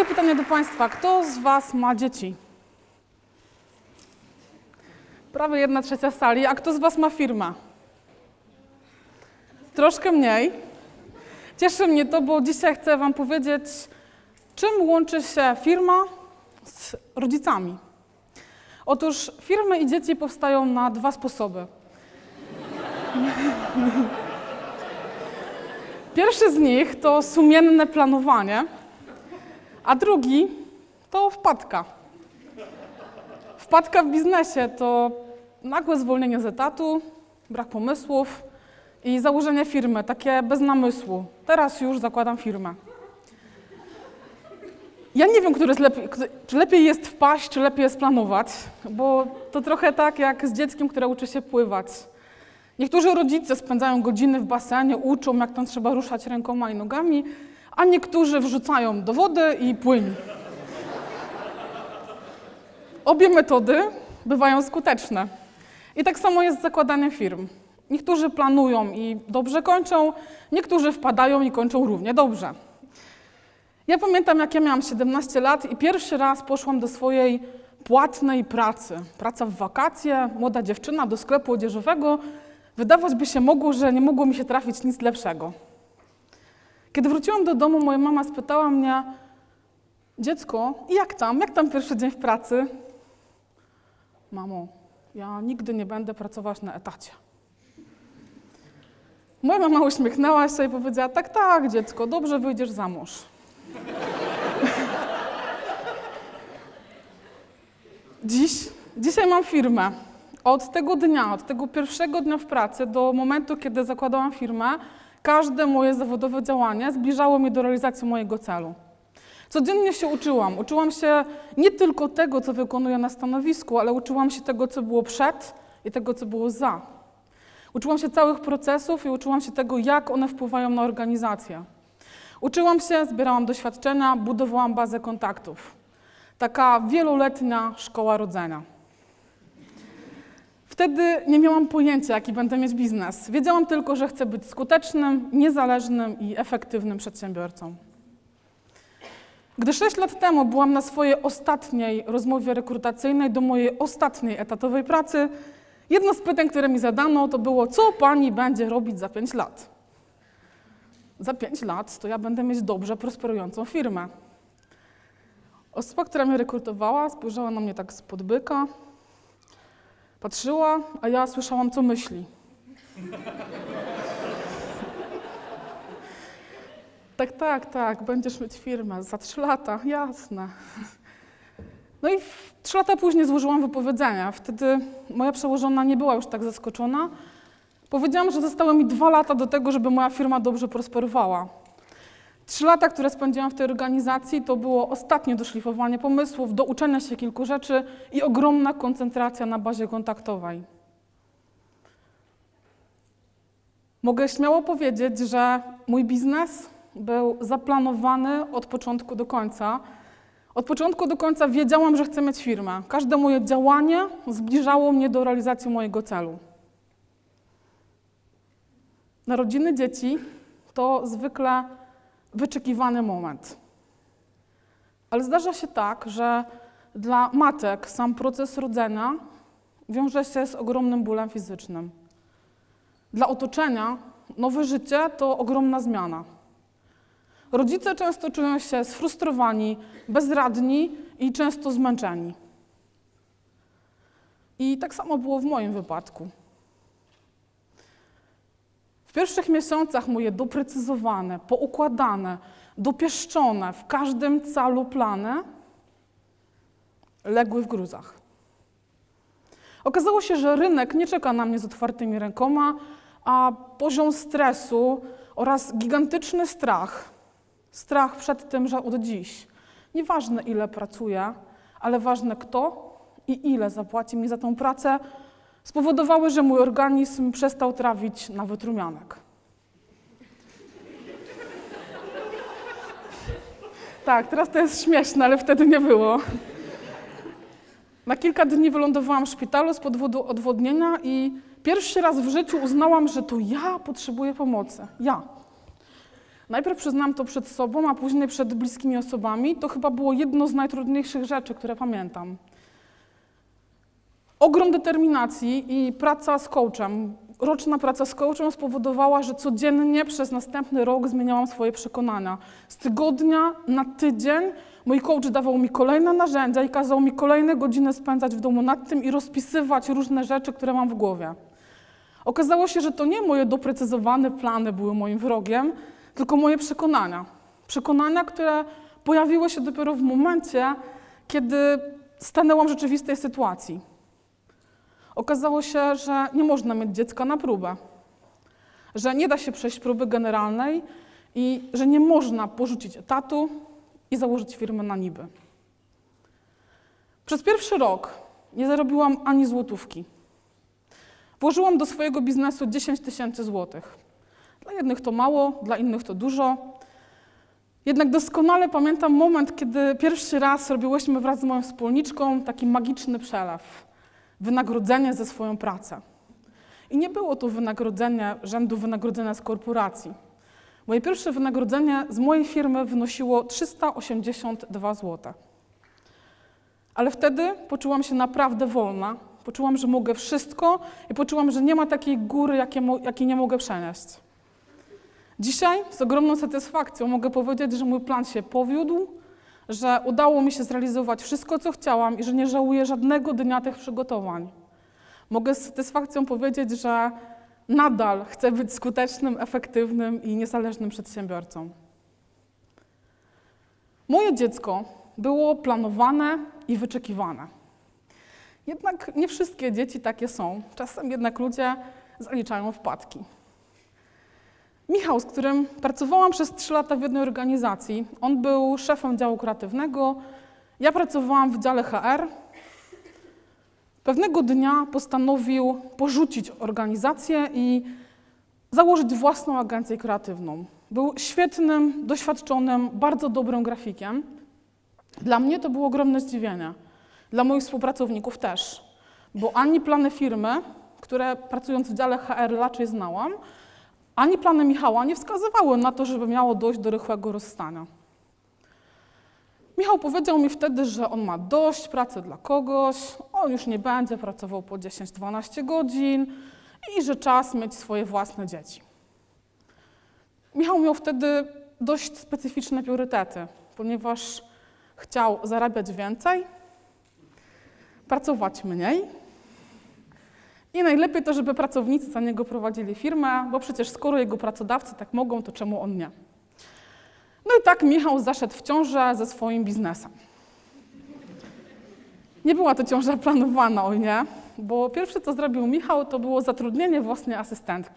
Moje pytanie do Państwa: kto z Was ma dzieci? Prawie jedna trzecia sali. A kto z Was ma firmę? Troszkę mniej. Cieszy mnie to, bo dzisiaj chcę Wam powiedzieć, czym łączy się firma z rodzicami. Otóż firmy i dzieci powstają na dwa sposoby. Pierwszy z nich to sumienne planowanie, a drugi to wpadka. Wpadka w biznesie to nagłe zwolnienie z etatu, brak pomysłów i założenie firmy, takie bez namysłu. Teraz już zakładam firmę. Ja nie wiem, jest lepiej, czy lepiej jest wpaść, czy lepiej jest planować, bo to trochę tak jak z dzieckiem, które uczy się pływać. Niektórzy rodzice spędzają godziny w basenie, uczą, jak tam trzeba ruszać rękoma i nogami, a niektórzy wrzucają do wody i płyń. Obie metody bywają skuteczne. I tak samo jest z zakładaniem firm. Niektórzy planują i dobrze kończą, niektórzy wpadają i kończą równie dobrze. Ja pamiętam, jak ja miałam 17 lat i pierwszy raz poszłam do swojej płatnej pracy. Praca w wakacje, młoda dziewczyna do sklepu odzieżowego. Wydawać by się mogło, że nie mogło mi się trafić nic lepszego. Kiedy wróciłam do domu, moja mama spytała mnie, dziecko, jak tam? Jak tam pierwszy dzień w pracy? Mamo, ja nigdy nie będę pracować na etacie. Moja mama uśmiechnęła się i powiedziała, tak, tak, dziecko, dobrze wyjdziesz za mąż. Dziś, dzisiaj mam firmę. Od tego dnia, od tego pierwszego dnia w pracy do momentu, kiedy zakładałam firmę, każde moje zawodowe działanie zbliżało mnie do realizacji mojego celu. Codziennie się uczyłam. Uczyłam się nie tylko tego, co wykonuję na stanowisku, ale uczyłam się tego, co było przed i tego, co było za. Uczyłam się całych procesów i uczyłam się tego, jak one wpływają na organizację. Uczyłam się, zbierałam doświadczenia, budowałam bazę kontaktów. Taka wieloletnia szkoła rodzenia. Wtedy nie miałam pojęcia, jaki będę mieć biznes. Wiedziałam tylko, że chcę być skutecznym, niezależnym i efektywnym przedsiębiorcą. Gdy sześć lat temu byłam na swojej ostatniej rozmowie rekrutacyjnej do mojej ostatniej etatowej pracy, jedno z pytań, które mi zadano, to było, co pani będzie robić za pięć lat? Za pięć lat to ja będę mieć dobrze prosperującą firmę. Osoba, która mnie rekrutowała, spojrzała na mnie tak z podbyka, patrzyła, a ja słyszałam, co myśli. Tak, tak, tak, będziesz mieć firmę za trzy lata, jasne. No i trzy lata później złożyłam wypowiedzenie. Wtedy moja przełożona nie była już tak zaskoczona. Powiedziałam, że zostały mi dwa lata do tego, żeby moja firma dobrze prosperowała. Trzy lata, które spędziłam w tej organizacji, to było ostatnie doszlifowanie pomysłów, do uczenia się kilku rzeczy i ogromna koncentracja na bazie kontaktowej. Mogę śmiało powiedzieć, że mój biznes był zaplanowany od początku do końca. Od początku do końca wiedziałam, że chcę mieć firmę. Każde moje działanie zbliżało mnie do realizacji mojego celu. Narodziny dzieci to zwykle wyczekiwany moment. Ale zdarza się tak, że dla matek sam proces rodzenia wiąże się z ogromnym bólem fizycznym. Dla otoczenia nowe życie to ogromna zmiana. Rodzice często czują się sfrustrowani, bezradni i często zmęczeni. I tak samo było w moim wypadku. W pierwszych miesiącach moje doprecyzowane, poukładane, dopieszczone w każdym calu plany legły w gruzach. Okazało się, że rynek nie czeka na mnie z otwartymi rękoma, a poziom stresu oraz gigantyczny strach, strach przed tym, że od dziś, nieważne ile pracuję, ale ważne kto i ile zapłaci mi za tą pracę, spowodowały, że mój organizm przestał trawić nawet rumianek. Tak, teraz to jest śmieszne, ale wtedy nie było. Na kilka dni wylądowałam w szpitalu z powodu odwodnienia i pierwszy raz w życiu uznałam, że to ja potrzebuję pomocy. Ja. Najpierw przyznam to przed sobą, a później przed bliskimi osobami. To chyba było jedno z najtrudniejszych rzeczy, które pamiętam. Ogrom determinacji i praca z coachem, roczna praca z coachem spowodowała, że codziennie przez następny rok zmieniałam swoje przekonania. Z tygodnia na tydzień mój coach dawał mi kolejne narzędzia i kazał mi kolejne godziny spędzać w domu nad tym i rozpisywać różne rzeczy, które mam w głowie. Okazało się, że to nie moje doprecyzowane plany były moim wrogiem, tylko moje przekonania. Przekonania, które pojawiły się dopiero w momencie, kiedy stanęłam w rzeczywistej sytuacji. Okazało się, że nie można mieć dziecka na próbę, że nie da się przejść próby generalnej i że nie można porzucić etatu i założyć firmy na niby. Przez pierwszy rok nie zarobiłam ani złotówki. Włożyłam do swojego biznesu 10 tysięcy złotych. Dla jednych to mało, dla innych to dużo. Jednak doskonale pamiętam moment, kiedy pierwszy raz robiłyśmy wraz z moją wspólniczką taki magiczny przelew wynagrodzenie za swoją pracę. I nie było to wynagrodzenie rzędu wynagrodzenia z korporacji. Moje pierwsze wynagrodzenie z mojej firmy wynosiło 382 zł. Ale wtedy poczułam się naprawdę wolna. Poczułam, że mogę wszystko i poczułam, że nie ma takiej góry, jakiej, jakiej nie mogę przenieść. Dzisiaj z ogromną satysfakcją mogę powiedzieć, że mój plan się powiódł, że udało mi się zrealizować wszystko, co chciałam i że nie żałuję żadnego dnia tych przygotowań. Mogę z satysfakcją powiedzieć, że nadal chcę być skutecznym, efektywnym i niezależnym przedsiębiorcą. Moje dziecko było planowane i wyczekiwane. Jednak nie wszystkie dzieci takie są. Czasem jednak ludzie zaliczają wpadki. Michał, z którym pracowałam przez trzy lata w jednej organizacji, on był szefem działu kreatywnego, ja pracowałam w dziale HR. Pewnego dnia postanowił porzucić organizację i założyć własną agencję kreatywną. Był świetnym, doświadczonym, bardzo dobrym grafikiem. Dla mnie to było ogromne zdziwienie. Dla moich współpracowników też. Bo ani plany firmy, które pracując w dziale HR raczej znałam, ani plany Michała nie wskazywały na to, żeby miało dojść do rychłego rozstania. Michał powiedział mi wtedy, że on ma dość pracy dla kogoś, on już nie będzie pracował po 10-12 godzin i że czas mieć swoje własne dzieci. Michał miał wtedy dość specyficzne priorytety, ponieważ chciał zarabiać więcej, pracować mniej i najlepiej to, żeby pracownicy za niego prowadzili firmę, bo przecież skoro jego pracodawcy tak mogą, to czemu on nie? No i tak Michał zaszedł w ciążę ze swoim biznesem. Nie była to ciąża planowana, oj nie, bo pierwsze co zrobił Michał, to było zatrudnienie własnej asystentki.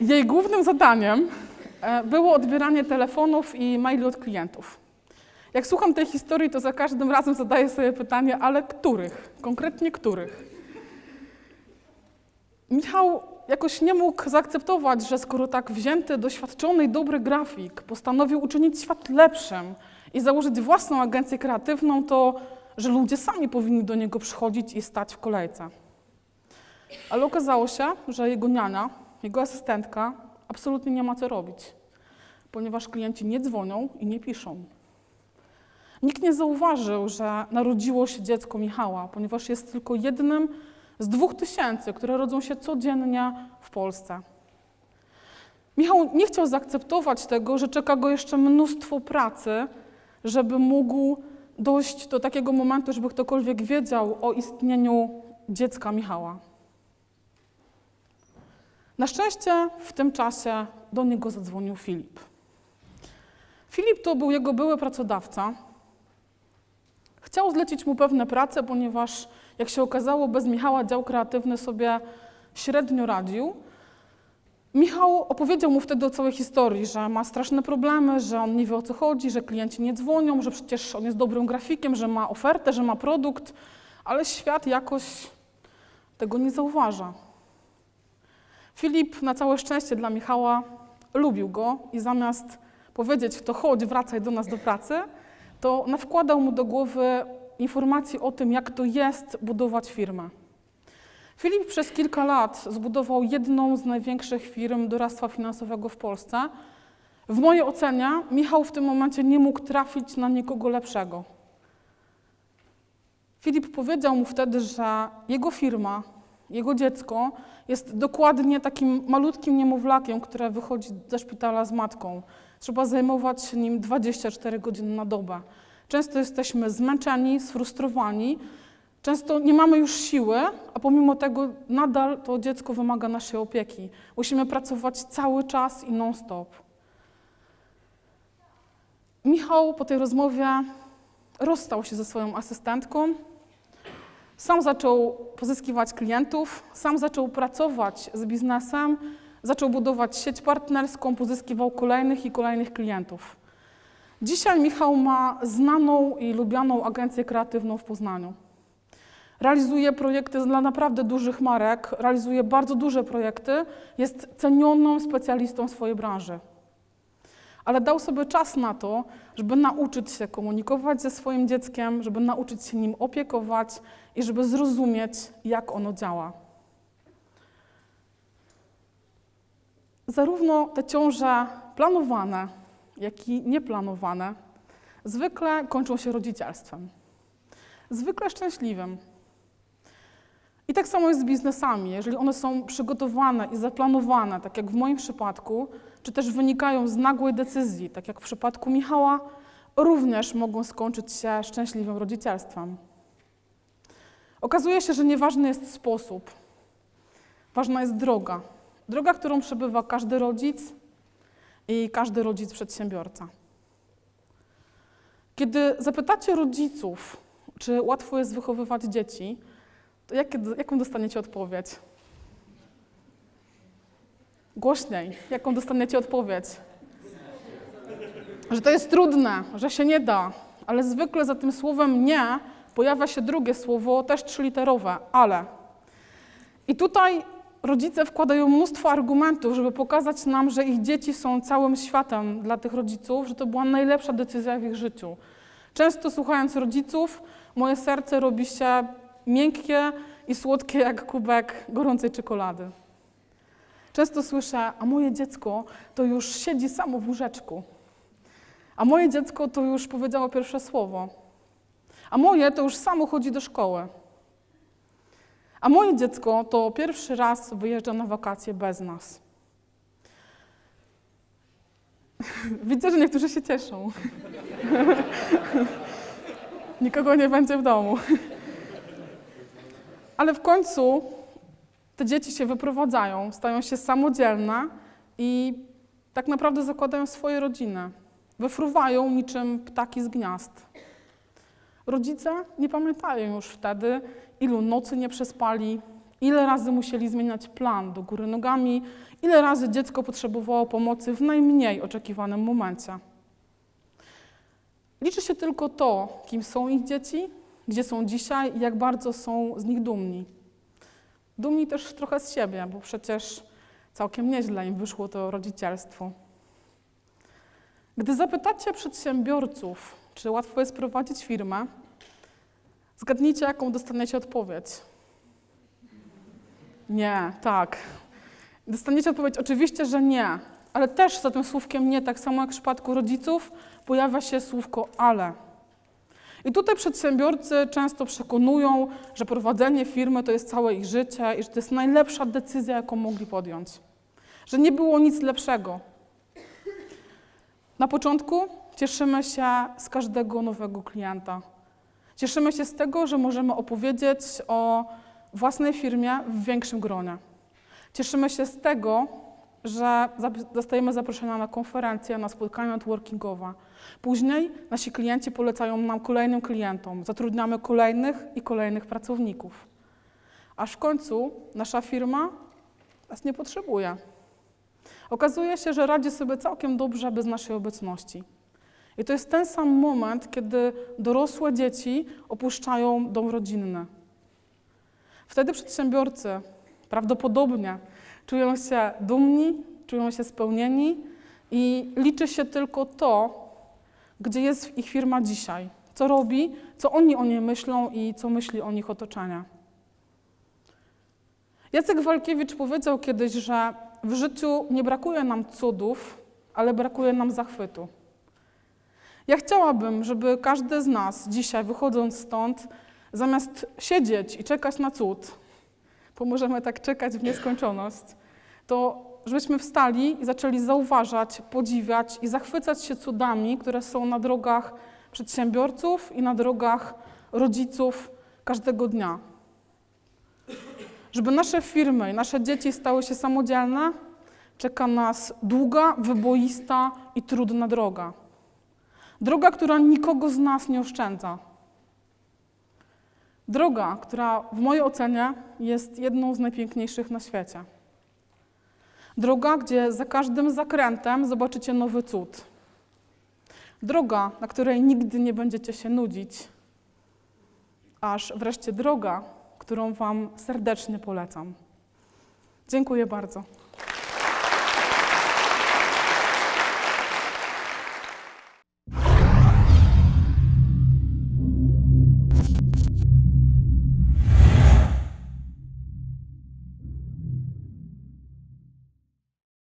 Jej głównym zadaniem e, było odbieranie telefonów i maili od klientów. Jak słucham tej historii, to za każdym razem zadaję sobie pytanie, ale których? Konkretnie których? Michał jakoś nie mógł zaakceptować, że skoro tak wzięty, doświadczony i dobry grafik postanowił uczynić świat lepszym i założyć własną agencję kreatywną, to że ludzie sami powinni do niego przychodzić i stać w kolejce. Ale okazało się, że jego niania, jego asystentka absolutnie nie ma co robić, ponieważ klienci nie dzwonią i nie piszą. Nikt nie zauważył, że narodziło się dziecko Michała, ponieważ jest tylko jednym z dwóch tysięcy, które rodzą się codziennie w Polsce. Michał nie chciał zaakceptować tego, że czeka go jeszcze mnóstwo pracy, żeby mógł dojść do takiego momentu, żeby ktokolwiek wiedział o istnieniu dziecka Michała. Na szczęście w tym czasie do niego zadzwonił Filip. Filip to był jego były pracodawca, Chciał zlecić mu pewne prace, ponieważ, jak się okazało, bez Michała dział kreatywny sobie średnio radził. Michał opowiedział mu wtedy o całej historii, że ma straszne problemy, że on nie wie o co chodzi, że klienci nie dzwonią, że przecież on jest dobrym grafikiem, że ma ofertę, że ma produkt, ale świat jakoś tego nie zauważa. Filip, na całe szczęście dla Michała, lubił go i zamiast powiedzieć, to chodź, wracaj do nas do pracy, to nawkładał mu do głowy informacji o tym, jak to jest budować firmę. Filip przez kilka lat zbudował jedną z największych firm doradztwa finansowego w Polsce. W mojej ocenie Michał w tym momencie nie mógł trafić na nikogo lepszego. Filip powiedział mu wtedy, że jego firma, jego dziecko jest dokładnie takim malutkim niemowlakiem, które wychodzi ze szpitala z matką. Trzeba zajmować się nim 24 godziny na dobę. Często jesteśmy zmęczeni, sfrustrowani, często nie mamy już siły, a pomimo tego nadal to dziecko wymaga naszej opieki. Musimy pracować cały czas i non-stop. Michał po tej rozmowie rozstał się ze swoją asystentką, sam zaczął pozyskiwać klientów, sam zaczął pracować z biznesem, zaczął budować sieć partnerską, pozyskiwał kolejnych i kolejnych klientów. Dzisiaj Michał ma znaną i lubianą agencję kreatywną w Poznaniu. Realizuje projekty dla naprawdę dużych marek, realizuje bardzo duże projekty, jest cenionym specjalistą swojej branży. Ale dał sobie czas na to, żeby nauczyć się komunikować ze swoim dzieckiem, żeby nauczyć się nim opiekować i żeby zrozumieć, jak ono działa. Zarówno te ciąże planowane, jak i nieplanowane zwykle kończą się rodzicielstwem. Zwykle szczęśliwym. I tak samo jest z biznesami. Jeżeli one są przygotowane i zaplanowane, tak jak w moim przypadku, czy też wynikają z nagłej decyzji, tak jak w przypadku Michała, również mogą skończyć się szczęśliwym rodzicielstwem. Okazuje się, że nieważny jest sposób, ważna jest droga. Droga, którą przebywa każdy rodzic i każdy rodzic przedsiębiorca. Kiedy zapytacie rodziców, czy łatwo jest wychowywać dzieci, to jakie, jaką dostaniecie odpowiedź? Głośniej, jaką dostaniecie odpowiedź? Że to jest trudne, że się nie da, ale zwykle za tym słowem nie pojawia się drugie słowo, też trzyliterowe, ale. I tutaj rodzice wkładają mnóstwo argumentów, żeby pokazać nam, że ich dzieci są całym światem dla tych rodziców, że to była najlepsza decyzja w ich życiu. Często słuchając rodziców, moje serce robi się miękkie i słodkie jak kubek gorącej czekolady. Często słyszę, a moje dziecko to już siedzi samo w łóżeczku. A moje dziecko to już powiedziało pierwsze słowo. A moje to już samo chodzi do szkoły. A moje dziecko to pierwszy raz wyjeżdża na wakacje bez nas. Widzę, że niektórzy się cieszą. Nikogo nie będzie w domu. Ale w końcu te dzieci się wyprowadzają, stają się samodzielne i tak naprawdę zakładają swoje rodziny. Wyfruwają niczym ptaki z gniazd. Rodzice nie pamiętają już wtedy, ilu nocy nie przespali, ile razy musieli zmieniać plan do góry nogami, ile razy dziecko potrzebowało pomocy w najmniej oczekiwanym momencie. Liczy się tylko to, kim są ich dzieci, gdzie są dzisiaj i jak bardzo są z nich dumni. Dumni też trochę z siebie, bo przecież całkiem nieźle im wyszło to rodzicielstwo. Gdy zapytacie przedsiębiorców, czy łatwo jest prowadzić firmę, zgadnijcie, jaką dostaniecie odpowiedź. Nie, tak. Dostaniecie odpowiedź oczywiście, że nie, ale też za tym słówkiem nie, tak samo jak w przypadku rodziców, pojawia się słówko ale. I tutaj przedsiębiorcy często przekonują, że prowadzenie firmy to jest całe ich życie i że to jest najlepsza decyzja, jaką mogli podjąć. Że nie było nic lepszego. Na początku cieszymy się z każdego nowego klienta. Cieszymy się z tego, że możemy opowiedzieć o własnej firmie w większym gronie. Cieszymy się z tego, że dostajemy zaproszenia na konferencje, na spotkania networkingowe. Później nasi klienci polecają nam kolejnym klientom, zatrudniamy kolejnych i kolejnych pracowników. Aż w końcu nasza firma nas nie potrzebuje. Okazuje się, że radzi sobie całkiem dobrze bez naszej obecności. I to jest ten sam moment, kiedy dorosłe dzieci opuszczają dom rodzinny. Wtedy przedsiębiorcy prawdopodobnie czują się dumni, czują się spełnieni i liczy się tylko to, gdzie jest ich firma dzisiaj, co robi, co oni o niej myślą i co myśli o nich otoczenie. Jacek Walkiewicz powiedział kiedyś, że w życiu nie brakuje nam cudów, ale brakuje nam zachwytu. Ja chciałabym, żeby każdy z nas dzisiaj, wychodząc stąd, zamiast siedzieć i czekać na cud, bo możemy tak czekać w nieskończoność, to żebyśmy wstali i zaczęli zauważać, podziwiać i zachwycać się cudami, które są na drogach przedsiębiorców i na drogach rodziców każdego dnia. Żeby nasze firmy i nasze dzieci stały się samodzielne, czeka nas długa, wyboista i trudna droga. Droga, która nikogo z nas nie oszczędza. Droga, która w mojej ocenie jest jedną z najpiękniejszych na świecie. Droga, gdzie za każdym zakrętem zobaczycie nowy cud. Droga, na której nigdy nie będziecie się nudzić. Aż wreszcie droga, którą Wam serdecznie polecam. Dziękuję bardzo.